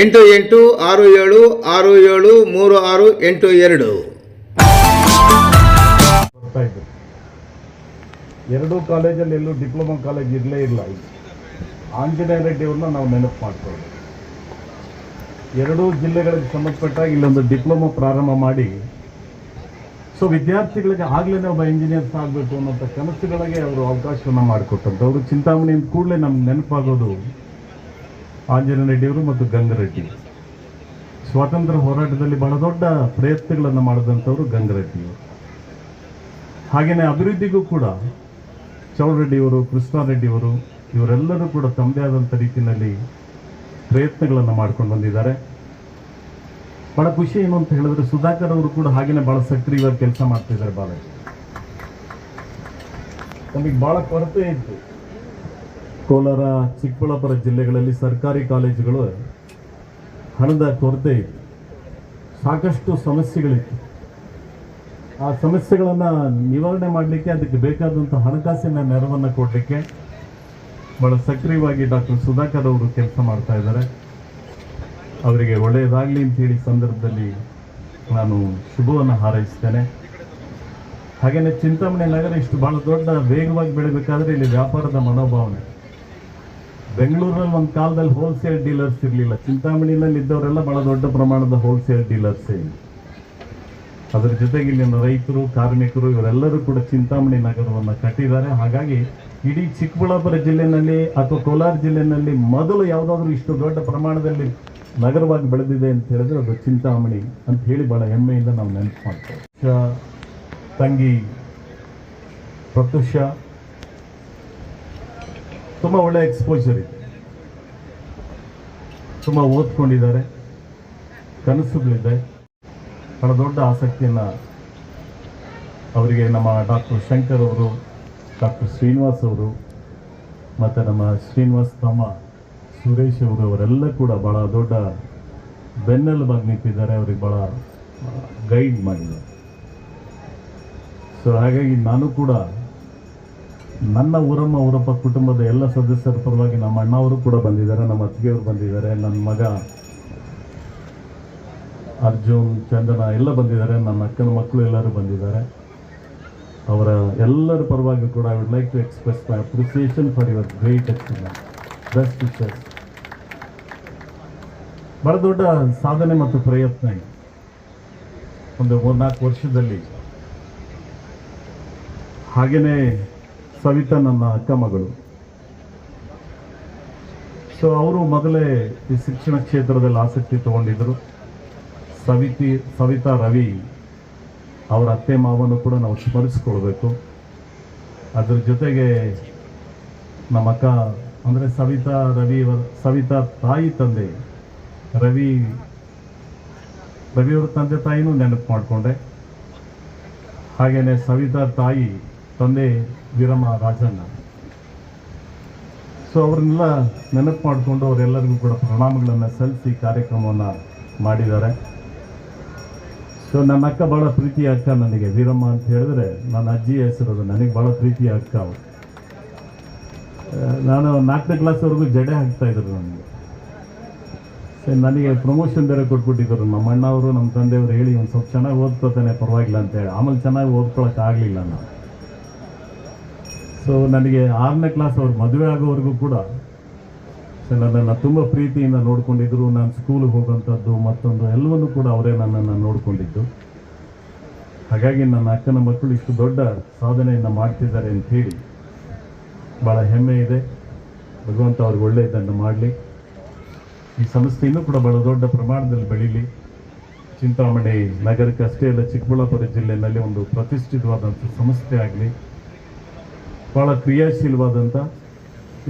ಎಂಟು ಎಂಟು ಆರು ಏಳು ಆರು ಏಳು ಮೂರು ಆರು ಎಂಟು ಎರಡು. ಎರಡೂ ಕಾಲೇಜಲ್ಲಿ ಎಲ್ಲೂ ಡಿಪ್ಲೊಮಾ ಕಾಲೇಜ್ ಇರಲೇ ಇಲ್ಲ ಆಂಜನೇಯ ರೆಡ್ಡಿ ಅವ್ರನ್ನ ನಾವು ನೆನಪು ಮಾಡ್ತೀವಿ ಎರಡೂ ಜಿಲ್ಲೆಗಳಿಗೆ ಸಂಬಂಧಪಟ್ಟಾಗ ಇಲ್ಲೊಂದು ಡಿಪ್ಲೊಮಾ ಪ್ರಾರಂಭ ಮಾಡಿ, ಸೊ ವಿದ್ಯಾರ್ಥಿಗಳಿಗೆ ಆಗ್ಲೇ ಒಬ್ಬ ಇಂಜಿನಿಯರ್ಸ್ ಆಗಬೇಕು ಅನ್ನೋಂಥ ಕನಸುಗಳಿಗೆ ಅವರು ಅವಕಾಶವನ್ನು ಮಾಡಿಕೊಟ್ಟಂಥವ್ರು. ಅಂದ ಕೂಡಲೇ ನಮ್ಗೆ ನೆನಪಾಗೋದು ಆಂಜನೇಯ ರೆಡ್ಡಿಯವರು ಮತ್ತು ಗಂಗರೆಡ್ಡಿ ಸ್ವಾತಂತ್ರ್ಯ ಹೋರಾಟದಲ್ಲಿ ಬಹಳ ದೊಡ್ಡ ಪ್ರಯತ್ನಗಳನ್ನು ಮಾಡಿದಂಥವ್ರು ಗಂಗರೆಡ್ಡಿಯವರು ಹಾಗೆಯೇ ಅಭಿವೃದ್ಧಿಗೂ ಕೂಡ ಚೌಡರೆಡ್ಡಿಯವರು ಕೃಷ್ಣಾರೆಡ್ಡಿಯವರು ಇವರೆಲ್ಲರೂ ಕೂಡ ತಮ್ಮದೇ ಆದಂಥ ರೀತಿಯಲ್ಲಿ ಪ್ರಯತ್ನಗಳನ್ನು ಮಾಡ್ಕೊಂಡು ಬಂದಿದ್ದಾರೆ. ಬಹಳ ಖುಷಿ ಏನು ಅಂತ ಹೇಳಿದ್ರೆ ಸುಧಾಕರ್ ಅವರು ಕೂಡ ಹಾಗೆಯೇ ಬಹಳ ಸಕ್ರಿಯವಾಗಿ ಕೆಲಸ ಮಾಡ್ತಿದ್ದಾರೆ ಭಾಳ ನಮಗೆ ಬಹಳ ಕೊರತೆ ಇತ್ತು. ಕೋಲಾರ, ಚಿಕ್ಕಬಳ್ಳಾಪುರ ಜಿಲ್ಲೆಗಳಲ್ಲಿ ಸರ್ಕಾರಿ ಕಾಲೇಜುಗಳು ಹಣದ ಕೊರತೆ ಇತ್ತು. ಸಾಕಷ್ಟು ಸಮಸ್ಯೆಗಳಿತ್ತು. ಆ ಸಮಸ್ಯೆಗಳನ್ನು ನಿವಾರಣೆ ಮಾಡಲಿಕ್ಕೆ ಅದಕ್ಕೆ ಬೇಕಾದಂಥ ಹಣಕಾಸಿನ ನೆರವನ್ನು ಕೊಡಲಿಕ್ಕೆ ಬಹಳ ಸಕ್ರಿಯವಾಗಿ ಡಾಕ್ಟರ್ ಸುಧಾಕರ್ ಅವರು ಕೆಲಸ ಮಾಡ್ತಾ ಇದ್ದಾರೆ. ಅವರಿಗೆ ಒಳ್ಳೆಯದಾಗಲಿ ಅಂತೇಳಿ ಸಂದರ್ಭದಲ್ಲಿ ನಾನು ಶುಭವನ್ನು ಹಾರೈಸ್ತೇನೆ. ಹಾಗೆಯೇ ಚಿಂತಾಮಣಿ ನಗರ ಇಷ್ಟು ಭಾಳ ದೊಡ್ಡ, ವೇಗವಾಗಿ ಬೆಳಿಬೇಕಾದ್ರೆ ಇಲ್ಲಿ ವ್ಯಾಪಾರದ ಮನೋಭಾವನೆ. ಬೆಂಗಳೂರಲ್ಲಿ ಒಂದು ಕಾಲದಲ್ಲಿ ಹೋಲ್ಸೇಲ್ ಡೀಲರ್ಸ್ ಇರಲಿಲ್ಲ. ಚಿಂತಾಮಣಿನಲ್ಲಿ ಇದ್ದವರೆಲ್ಲ ಬಹಳ ದೊಡ್ಡ ಪ್ರಮಾಣದ ಹೋಲ್ಸೇಲ್ ಡೀಲರ್ಸೇ ಅದರ ಜೊತೆಗೆ ಇಲ್ಲಿನ ರೈತರು, ಕಾರ್ಮಿಕರು, ಇವರೆಲ್ಲರೂ ಕೂಡ ಚಿಂತಾಮಣಿ ನಗರವನ್ನು ಕಟ್ಟಿದ್ದಾರೆ. ಹಾಗಾಗಿ ಇಡೀ ಚಿಕ್ಕಬಳ್ಳಾಪುರ ಜಿಲ್ಲೆನಲ್ಲಿ ಅಥವಾ ಕೋಲಾರ ಜಿಲ್ಲೆನಲ್ಲಿ ಮೊದಲು ಯಾವುದಾದ್ರೂ ಇಷ್ಟು ದೊಡ್ಡ ಪ್ರಮಾಣದಲ್ಲಿ ನಗರವಾಗಿ ಬೆಳೆದಿದೆ ಅಂತ ಹೇಳಿದ್ರೆ ಅದು ಚಿಂತಾಮಣಿ ಅಂತ ಹೇಳಿ ಬಹಳ ಹೆಮ್ಮೆಯಿಂದ ನಾವು ನೆನಪು ಮಾಡ್ತೇವೆ. ತಂಗಿ ಪ್ರತ್ಯುಷ ತುಂಬ ಒಳ್ಳೆ ಎಕ್ಸ್ಪೋಜರ್ ಇದೆ. ತುಂಬ ಓದ್ಕೊಂಡಿದ್ದಾರೆ. ಕನಸುಗಳಿದೆ. ಬಹಳ ದೊಡ್ಡ ಆಸಕ್ತಿಯನ್ನು ಅವರಿಗೆ ನಮ್ಮ ಡಾಕ್ಟರ್ ಶಂಕರ್ ಅವರು, ಡಾಕ್ಟರ್ ಶ್ರೀನಿವಾಸ್ ಅವರು, ಮತ್ತು ನಮ್ಮ ಶ್ರೀನಿವಾಸ್ ತಮ್ಮ ಸುರೇಶ್ ಅವರು, ಅವರೆಲ್ಲ ಕೂಡ ಭಾಳ ದೊಡ್ಡ ಬೆನ್ನೆಲುಬಾಗಿ ನಿಂತಿದ್ದಾರೆ. ಅವ್ರಿಗೆ ಭಾಳ ಗೈಡ್ ಮಾಡಿದ್ದಾರೆ. ಸೊ ಹಾಗಾಗಿ ನಾನು ಕೂಡ ನನ್ನ ಊರಮ್ಮ, ಊರಪ್ಪ ಕುಟುಂಬದ ಎಲ್ಲ ಸದಸ್ಯರ ಪರವಾಗಿ ನಮ್ಮ ಅಣ್ಣವರು ಕೂಡ ಬಂದಿದ್ದಾರೆ, ನಮ್ಮ ಅತ್ತಿಗೆಯವರು ಬಂದಿದ್ದಾರೆ, ನನ್ನ ಮಗ ಅರ್ಜುನ್, ಚಂದನ ಎಲ್ಲ ಬಂದಿದ್ದಾರೆ, ನನ್ನ ಅಕ್ಕನ ಮಕ್ಕಳು ಎಲ್ಲರೂ ಬಂದಿದ್ದಾರೆ. ಅವರ ಎಲ್ಲರ ಪರವಾಗಿ ಕೂಡ I would like to express my appreciation for your great experience best wishes ಬಹಳ ದೊಡ್ಡ ಸಾಧನೆ ಮತ್ತು ಪ್ರಯತ್ನ ಒಂದು ಮೂರ್ನಾಲ್ಕು ವರ್ಷದಲ್ಲಿ. ಹಾಗೆಯೇ ಸವಿತಾ ನನ್ನ ಅಕ್ಕ ಮಗಳು. ಸೊ ಅವರು ಮೊದಲೇ ಈ ಶಿಕ್ಷಣ ಕ್ಷೇತ್ರದಲ್ಲಿ ಆಸಕ್ತಿ ತಗೊಂಡಿದ್ದರು ಸವಿತಿ, ಸವಿತಾ ರವಿ ಅವರ ಅತ್ತೆ ಮಾವನ್ನು ಕೂಡ ನಾವು ಸ್ಮರಿಸ್ಕೊಳ್ಬೇಕು. ಅದ್ರ ಜೊತೆಗೆ ನಮ್ಮ ಅಕ್ಕ, ಅಂದರೆ ಸವಿತಾ ರವಿ ಸವಿತಾ ತಾಯಿ ತಂದೆ, ರವಿ, ರವಿಯವರ ತಂದೆ ತಾಯಿನೂ ನೆನಪು ಮಾಡಿಕೊಂಡೆ. ಹಾಗೆಯೇ ಸವಿತಾ ತಾಯಿ ತಂದೆ ವೀರಮ್ಮ ರಾಜಣ್ಣ. ಸೊ ಅವ್ರನ್ನೆಲ್ಲ ನೆನಪು ಮಾಡಿಕೊಂಡು ಅವರೆಲ್ಲರಿಗೂ ಕೂಡ ಪ್ರಣಾಮಗಳನ್ನು ಸಲ್ಲಿಸಿ ಕಾರ್ಯಕ್ರಮವನ್ನು ಮಾಡಿದ್ದಾರೆ. ಸೊ ನನ್ನ ಅಕ್ಕ ಭಾಳ ಪ್ರೀತಿಯ ಅಕ್ಕ ನನಗೆ, ವೀರಮ್ಮ ಅಂತ ಹೇಳಿದ್ರೆ ನನ್ನ ಅಜ್ಜಿ ಹೆಸರು ನನಗೆ ಭಾಳ ಪ್ರೀತಿಯ ಅಕ್ಕ ಅವರು ನಾನು ನಾಲ್ಕನೇ ಕ್ಲಾಸ್ವರೆಗೂ ಜಡೆ ಹಾಕ್ತಾ ಇದ್ರು ನನಗೆ. ಸೊ ನನಗೆ ಪ್ರಮೋಷನ್ ಬೇರೆ ಕೊಟ್ಬಿಟ್ಟಿದ್ರು ನಮ್ಮ ಅಣ್ಣವರು ನಮ್ಮ ತಂದೆಯವರು ಹೇಳಿ ಒಂದು ಸ್ವಲ್ಪ ಚೆನ್ನಾಗಿ ಓದ್ಕೋತಾನೆ, ಪರವಾಗಿಲ್ಲ ಅಂತ ಹೇಳಿ. ಆಮೇಲೆ ಚೆನ್ನಾಗಿ ಓದ್ಕೊಳಕ್ಕೆ ಆಗಲಿಲ್ಲ ನಾನು. ಸೊ ನನಗೆ ಆರನೇ ಕ್ಲಾಸ್ ಅವ್ರು ಮದುವೆ ಆಗೋವರೆಗೂ ಕೂಡ ಸೊ ನನ್ನನ್ನು ತುಂಬ ಪ್ರೀತಿಯಿಂದ ನೋಡ್ಕೊಂಡಿದ್ರು. ನಾನು ಸ್ಕೂಲಿಗೆ ಹೋಗೋಂಥದ್ದು ಮತ್ತೊಂದು ಎಲ್ಲವನ್ನೂ ಕೂಡ ಅವರೇ ನನ್ನನ್ನು ನೋಡಿಕೊಂಡಿದ್ದು. ಹಾಗಾಗಿ ನನ್ನ ಅಕ್ಕನ ಮಕ್ಕಳು ಇಷ್ಟು ದೊಡ್ಡ ಸಾಧನೆಯನ್ನು ಮಾಡ್ತಿದ್ದಾರೆ ಅಂತ ಹೇಳಿ ಭಾಳ ಹೆಮ್ಮೆ ಇದೆ. ಭಗವಂತ ಅವ್ರಿಗೆ ಒಳ್ಳೆಯದನ್ನು ಮಾಡಲಿ. ಈ ಸಂಸ್ಥೆ ಇನ್ನೂ ಕೂಡ ಭಾಳ ದೊಡ್ಡ ಪ್ರಮಾಣದಲ್ಲಿ ಬೆಳೀಲಿ. ಚಿಂತಾಮಣಿ ನಗರಕ್ಕೆ ಅಷ್ಟೇ ಅಲ್ಲ, ಚಿಕ್ಕಬಳ್ಳಾಪುರ ಜಿಲ್ಲೆಯಲ್ಲಿ ಒಂದು ಪ್ರತಿಷ್ಠಿತವಾದಂಥ ಸಂಸ್ಥೆ ಆಗಲಿ ಭಾಳ ಕ್ರಿಯಾಶೀಲವಾದಂಥ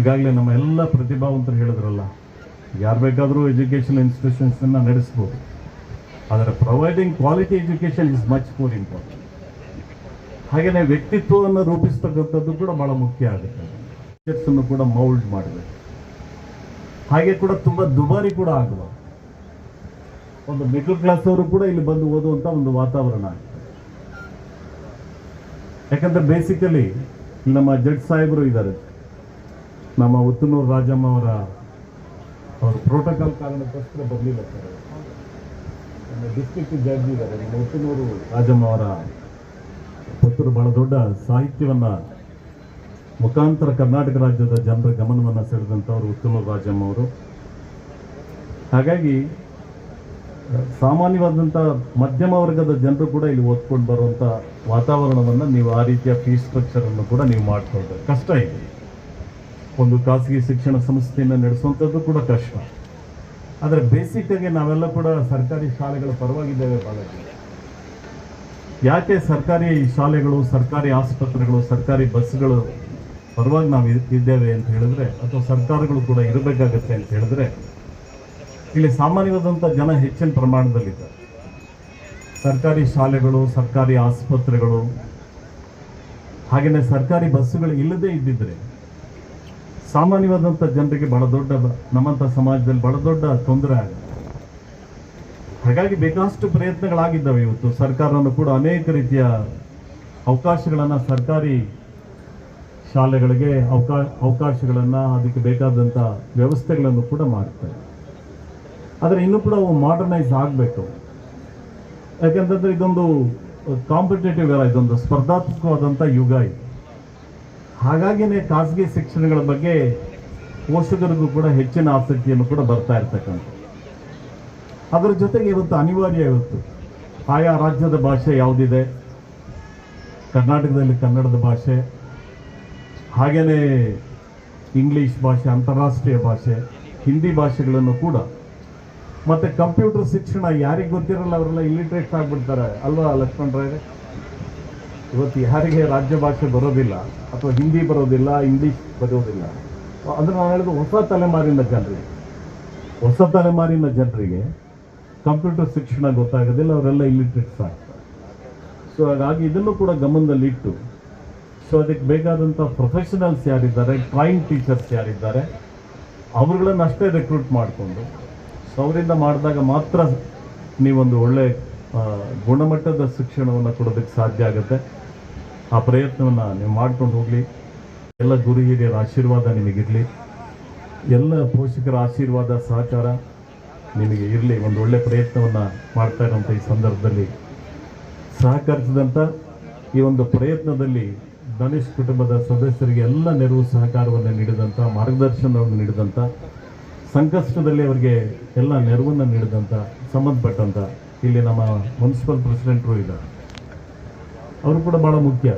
ಈಗಾಗಲೇ ನಮ್ಮ ಎಲ್ಲ ಪ್ರತಿಭಾವಂತರು ಹೇಳಿದ್ರಲ್ಲ, ಯಾರು ಬೇಕಾದರೂ ಎಜುಕೇಷನ್ ಇನ್ಸ್ಟಿಟ್ಯೂಷನ್ಸನ್ನು ನಡೆಸ್ಬೋದು, ಆದರೆ providing quality education is much more important ಹಾಗೆಯೇ ವ್ಯಕ್ತಿತ್ವವನ್ನು ರೂಪಿಸ್ತಕ್ಕಂಥದ್ದು ಕೂಡ ಭಾಳ ಮುಖ್ಯ ಆಗುತ್ತೆ. ಟೀಚರ್ಸನ್ನು ಕೂಡ ಮೌಲ್ಡ್ ಮಾಡಬೇಕು. ಹಾಗೆ ಕೂಡ ತುಂಬ ದುಬಾರಿ ಕೂಡ ಆಗುವ. ಒಂದು ಮಿಡಲ್ ಕ್ಲಾಸ್ ಅವರು ಕೂಡ ಇಲ್ಲಿ ಬಂದು ಓದುವಂಥ ಒಂದು ವಾತಾವರಣ ಆಗುತ್ತೆ. ಯಾಕಂದ್ರೆ ಬೇಸಿಕಲಿ ನಮ್ಮ ಜಡ್ ಸಾಹೇಬರು ಇದ್ದಾರೆ. ನಮ್ಮ ಉತ್ತನೂರು ರಾಜಮ್ಮ ಅವರ ಅವರು ಪ್ರೋಟೋಕಾಲ್ ಕಾರಣಕ್ಕೋಸ್ಕರ ಬರಲಿಲ್ಲ ಸರ್. ನಮ್ಮ ಡಿಸ್ಟ್ರಿಕ್ಟ್ ಜಡ್ಜ್ ಇದ್ದಾರೆ. ನಮ್ಮ ಉತ್ತನೂರು ರಾಜಮ್ಮ ಅವರ ಪುತ್ತೂರು ಬಹಳ ದೊಡ್ಡ ಸಾಹಿತ್ಯವನ್ನು ಮುಖಾಂತರ ಕರ್ನಾಟಕ ರಾಜ್ಯದ ಜನರ ಗಮನವನ್ನು ಸೆಳೆದಂಥವ್ರು ಉತ್ತನೂರು ರಾಜಮ್ಮ ಅವರು ಹಾಗಾಗಿ ಸಾಮಾನ್ಯವಾದಂಥ ಮಧ್ಯಮ ವರ್ಗದ ಜನರು ಕೂಡ ಇಲ್ಲಿ ಓದ್ಕೊಂಡು ಬರುವಂಥ ವಾತಾವರಣವನ್ನು ನೀವು ಆ ರೀತಿಯ ಫೀಸ್ ಸ್ಟ್ರಕ್ಚರನ್ನು ಕೂಡ ನೀವು ಮಾಡ್ಕೊಳ್ಬೇಕು ಕಷ್ಟ ಇದೆ. ಒಂದು ಖಾಸಗಿ ಶಿಕ್ಷಣ ಸಂಸ್ಥೆಯನ್ನು ನಡೆಸುವಂಥದ್ದು ಕೂಡ ಕಷ್ಟ. ಆದರೆ ಬೇಸಿಕ್ಕಾಗಿ ನಾವೆಲ್ಲ ಕೂಡ ಸರ್ಕಾರಿ ಶಾಲೆಗಳ ಪರವಾಗಿದ್ದೇವೆ ಬಾಲಾಜಿ. ಯಾಕೆ ಸರ್ಕಾರಿ ಶಾಲೆಗಳು, ಸರ್ಕಾರಿ ಆಸ್ಪತ್ರೆಗಳು, ಸರ್ಕಾರಿ ಬಸ್ಗಳು ಪರವಾಗಿ ನಾವು ಇದ್- ಇದ್ದೇವೆ ಅಂತ ಹೇಳಿದ್ರೆ ಅಥವಾ ಸರ್ಕಾರಗಳು ಕೂಡ ಇರಬೇಕಾಗತ್ತೆ ಅಂತ ಹೇಳಿದ್ರೆ ಇಲ್ಲಿ ಸಾಮಾನ್ಯವಾದಂಥ ಜನ ಹೆಚ್ಚಿನ ಪ್ರಮಾಣದಲ್ಲಿದ್ದಾರೆ. ಸರ್ಕಾರಿ ಶಾಲೆಗಳು, ಸರ್ಕಾರಿ ಆಸ್ಪತ್ರೆಗಳು ಹಾಗೆಯೇ ಸರ್ಕಾರಿ ಬಸ್ಸುಗಳು ಇಲ್ಲದೇ ಇದ್ದಿದ್ರೆ ಸಾಮಾನ್ಯವಾದಂಥ ಜನರಿಗೆ ಬಹಳ ದೊಡ್ಡ ನಮ್ಮಂಥ ಸಮಾಜದಲ್ಲಿ ಬಹಳ ದೊಡ್ಡ ತೊಂದರೆ ಆಗುತ್ತೆ. ಹಾಗಾಗಿ ಬೇಕಾದಷ್ಟು ಪ್ರಯತ್ನಗಳಾಗಿದ್ದಾವೆ ಇವತ್ತು. ಸರ್ಕಾರವನ್ನು ಕೂಡ ಅನೇಕ ರೀತಿಯ ಅವಕಾಶಗಳನ್ನು ಸರ್ಕಾರಿ ಶಾಲೆಗಳಿಗೆ ಅವಕಾಶ ಅವಕಾಶಗಳನ್ನು ಅದಕ್ಕೆ ಬೇಕಾದಂಥ ವ್ಯವಸ್ಥೆಗಳನ್ನು ಕೂಡ ಮಾಡ್ತಾರೆ ಆದರೆ ಇನ್ನೂ ಕೂಡ ಅವು ಮಾಡರ್ನೈಸ್ ಆಗಬೇಕು. ಯಾಕೆಂತಂದ್ರೆ ಇದೊಂದು ಕಾಂಪಿಟೇಟಿವ್ ಎಲ್ಲ ಇದೊಂದು ಸ್ಪರ್ಧಾತ್ಮಕವಾದಂಥ ಯುಗ ಇದು. ಹಾಗಾಗಿನೇ ಖಾಸಗಿ ಶಿಕ್ಷಣಗಳ ಬಗ್ಗೆ ಪೋಷಕರಿಗೂ ಕೂಡ ಹೆಚ್ಚಿನ ಆಸಕ್ತಿಯನ್ನು ಕೂಡ ಬರ್ತಾ ಇರ್ತಕ್ಕಂಥ ಅದರ ಜೊತೆಗೆ ಇವತ್ತು ಅನಿವಾರ್ಯ ಇವತ್ತು. ಆಯಾ ರಾಜ್ಯದ ಭಾಷೆ ಯಾವುದಿದೆ? ಕರ್ನಾಟಕದಲ್ಲಿ ಕನ್ನಡದ ಭಾಷೆ ಹಾಗೆಯೇ ಇಂಗ್ಲೀಷ್ ಭಾಷೆ, ಅಂತಾರಾಷ್ಟ್ರೀಯ ಭಾಷೆ, ಹಿಂದಿ ಭಾಷೆಗಳನ್ನು ಕೂಡ ಮತ್ತೆ ಕಂಪ್ಯೂಟರ್ ಶಿಕ್ಷಣ ಯಾರಿಗೆ ಗೊತ್ತಿರಲ್ಲ ಅವರೆಲ್ಲ ಇಲಿಟ್ರೇಟ್ ಆಗಿಬಿಡ್ತಾರೆ. ಅಲ್ವಾ ಲಕ್ಷ್ಮಣ್ ರಾಯ್ ಇವತ್ತು ಯಾರಿಗೆ ರಾಜ್ಯ ಭಾಷೆ ಬರೋದಿಲ್ಲ ಅಥವಾ ಹಿಂದಿ ಬರೋದಿಲ್ಲ ಇಂಗ್ಲಿಷ್ ಬರೋದಿಲ್ಲ, ಅಂದರೆ ನಾನು ಹೇಳಿದ ಹೊಸ ತಲೆಮಾರಿನ ಜನರಿಗೆ. ಹೊಸ ತಲೆಮಾರಿನ ಜನರಿಗೆ ಕಂಪ್ಯೂಟರ್ ಶಿಕ್ಷಣ ಗೊತ್ತಾಗೋದಿಲ್ಲ, ಅವರೆಲ್ಲ ಇಲಿಟ್ರೇಟ್ಸ್ ಆಗ್ತಾರೆ. ಸೊ ಹಾಗಾಗಿ ಇದನ್ನು ಕೂಡ ಗಮನದಲ್ಲಿಟ್ಟು ಸೊ ಅದಕ್ಕೆ ಬೇಕಾದಂಥ ಪ್ರೊಫೆಷನಲ್ಸ್ ಯಾರಿದ್ದಾರೆ ಟ್ರೈನ್ ಟೀಚರ್ಸ್ ಯಾರಿದ್ದಾರೆ, ಅವ್ರಗಳನ್ನ ಅಷ್ಟೇ ರೆಕ್ರೂಟ್ ಮಾಡಿಕೊಂಡು ಅವರಿಂದ ಮಾಡಿದಾಗ ಮಾತ್ರ ನೀವೊಂದು ಒಳ್ಳೆ ಗುಣಮಟ್ಟದ ಶಿಕ್ಷಣವನ್ನು ಕೊಡೋದಕ್ಕೆ ಸಾಧ್ಯ ಆಗುತ್ತೆ. ಆ ಪ್ರಯತ್ನವನ್ನು ನೀವು ಮಾಡ್ಕೊಂಡು ಹೋಗಲಿ. ಎಲ್ಲ ಗುರು ಹಿರಿಯರ ಆಶೀರ್ವಾದ ನಿಮಗಿರಲಿ. ಎಲ್ಲ ಪೋಷಕರ ಆಶೀರ್ವಾದ, ಸಹಕಾರ ನಿಮಗೆ ಇರಲಿ. ಒಂದು ಒಳ್ಳೆ ಪ್ರಯತ್ನವನ್ನು ಮಾಡ್ತಾ ಇರೋಂಥ ಈ ಸಂದರ್ಭದಲ್ಲಿ ಸಹಕರಿಸಿದಂಥ ಈ ಒಂದು ಪ್ರಯತ್ನದಲ್ಲಿ ಧನುಷ್ ಕುಟುಂಬದ ಸದಸ್ಯರಿಗೆ ಎಲ್ಲ ನೆರವು ಸಹಕಾರವನ್ನು ನೀಡಿದಂಥ, ಮಾರ್ಗದರ್ಶನವನ್ನು ನೀಡಿದಂಥ ಸಂಕಷ್ಟದಲ್ಲಿ ಅವರಿಗೆ ಎಲ್ಲ ನೆರವನ್ನು ನೀಡಿದಂಥ ಸಂಬಂಧಪಟ್ಟಂಥ ಇಲ್ಲಿ ನಮ್ಮ ಮುನ್ಸಿಪಲ್ ಪ್ರೆಸಿಡೆಂಟ್ರು ಇದ್ದಾರೆ ಅವರು ಕೂಡ ಭಾಳ ಮುಖ್ಯ.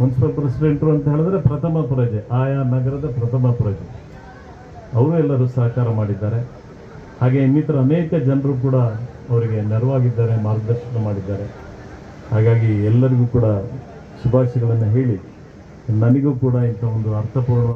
ಮುನ್ಸಿಪಲ್ ಪ್ರೆಸಿಡೆಂಟ್ರು ಅಂತ ಹೇಳಿದ್ರೆ ಪ್ರಥಮ ಪ್ರಜೆ, ಆಯಾ ನಗರದ ಪ್ರಥಮ ಪ್ರಜೆ. ಅವರು ಎಲ್ಲರೂ ಸಹಕಾರ ಮಾಡಿದ್ದಾರೆ. ಹಾಗೆ ಇನ್ನಿತರ ಅನೇಕ ಜನರು ಕೂಡ ಅವರಿಗೆ ನೆರವಾಗಿದ್ದಾರೆ, ಮಾರ್ಗದರ್ಶನ ಮಾಡಿದ್ದಾರೆ. ಹಾಗಾಗಿ ಎಲ್ಲರಿಗೂ ಕೂಡ ಶುಭಾಶಯಗಳನ್ನು ಹೇಳಿ, ನನಗೂ ಕೂಡ ಇಂಥ ಒಂದು ಅರ್ಥಪೂರ್ಣ